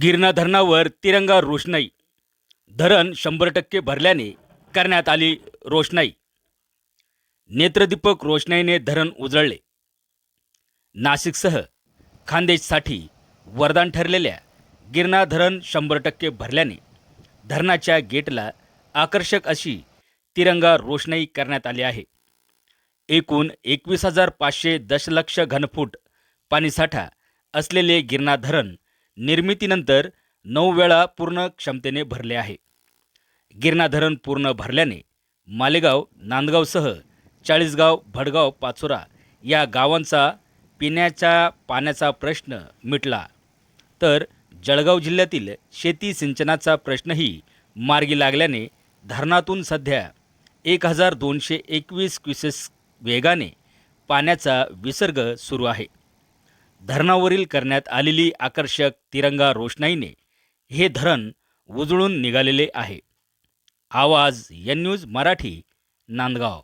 गिरणा धरणावर तिरंगा रोषणाई. धरण शंभर टक्के भरल्याने करण्यात आली रोषणाई. नेत्रदीपक रोषणाईने धरण उजळले. नाशिकसह खानदेशसाठी वरदान ठरलेल्या गिरणा धरण शंभर टक्के भरल्याने धरणाच्या गेटला आकर्षक अशी तिरंगा रोषणाई करण्यात आली आहे. एकूण एकवीस हजार पाचशे दशलक्ष घनफूट पाणीसाठा असलेले गिरणा धरण निर्मितीनंतर नऊ वेळा पूर्ण क्षमतेने भरले आहे. गिरणा धरण पूर्ण भरल्याने मालेगाव नांदगावसह चाळीसगाव भडगाव पाचोरा या गावांचा पिण्याच्या पाण्याचा प्रश्न मिटला. तर जळगाव जिल्ह्यातील शेती सिंचनाचा प्रश्नही मार्गी लागल्याने धरणातून सध्या एक हजार दोनशे एकवीस क्युसेस वेगाने पाण्याचा विसर्ग सुरू आहे. धरणावरील करण्यात आलेली आकर्षक तिरंगा रोषणाईने हे धरण उजळून निघालेले आहे. आवाज एन न्यूज मराठी नांदगाव.